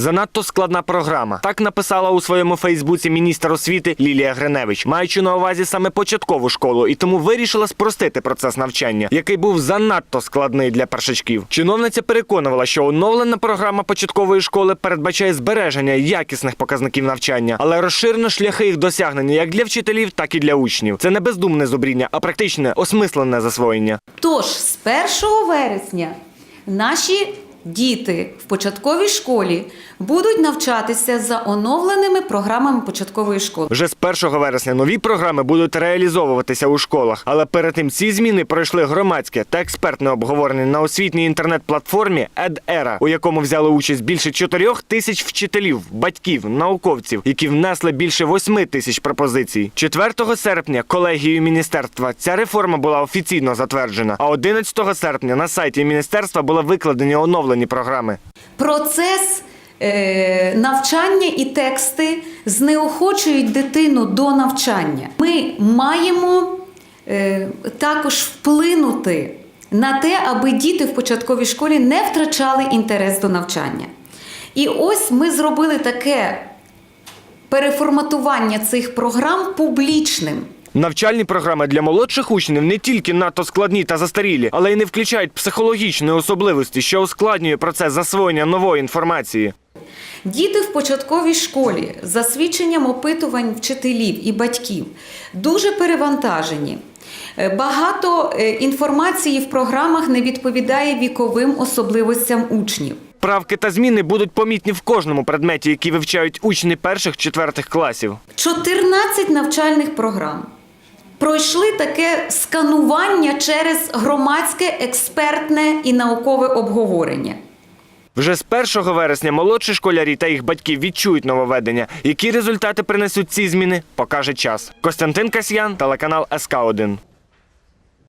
Занадто складна програма. Так написала у своєму Фейсбуці міністр освіти Лілія Гриневич, маючи на увазі саме початкову школу, і тому вирішила спростити процес навчання, який був занадто складний для першачків. Чиновниця переконувала, що оновлена програма початкової школи передбачає збереження якісних показників навчання, але розширено шляхи їх досягнення як для вчителів, так і для учнів. Це не бездумне зубріння, а практичне осмислене засвоєння. Тож з 1 вересня наші діти в початковій школі будуть навчатися за оновленими програмами початкової школи. Вже з 1 вересня нові програми будуть реалізовуватися у школах, але перед тим ці зміни пройшли громадське та експертне обговорення на освітній інтернет-платформі EdEra, у якому взяли участь більше 4 тисяч вчителів, батьків, науковців, які внесли більше 8 тисяч пропозицій. 4 серпня колегією міністерства ця реформа була офіційно затверджена. А 11 серпня на сайті міністерства були викладені оновлені програми. Процес е, навчання і тексти знеохочують дитину до навчання. Ми маємо е, також вплинути на те, аби діти в початковій школі не втрачали інтерес до навчання. І ось ми зробили таке переформатування цих програм публічним. Навчальні програми для молодших учнів не тільки надто складні та застарілі, але й не включають психологічної особливості, що ускладнює процес засвоєння нової інформації. Діти в початковій школі, за свідченням опитувань вчителів і батьків, дуже перевантажені. Е, Багато е, інформації в програмах не відповідає віковим особливостям учнів. Правки та зміни будуть помітні в кожному предметі, які вивчають учні перших четвертих класів. 14 навчальних програм пройшли таке сканування через громадське, експертне і наукове обговорення. Вже з 1 вересня молодші школярі та їх батьки відчують нововведення. Які результати принесуть ці зміни, покаже час. Костянтин Касьян, телеканал СК 1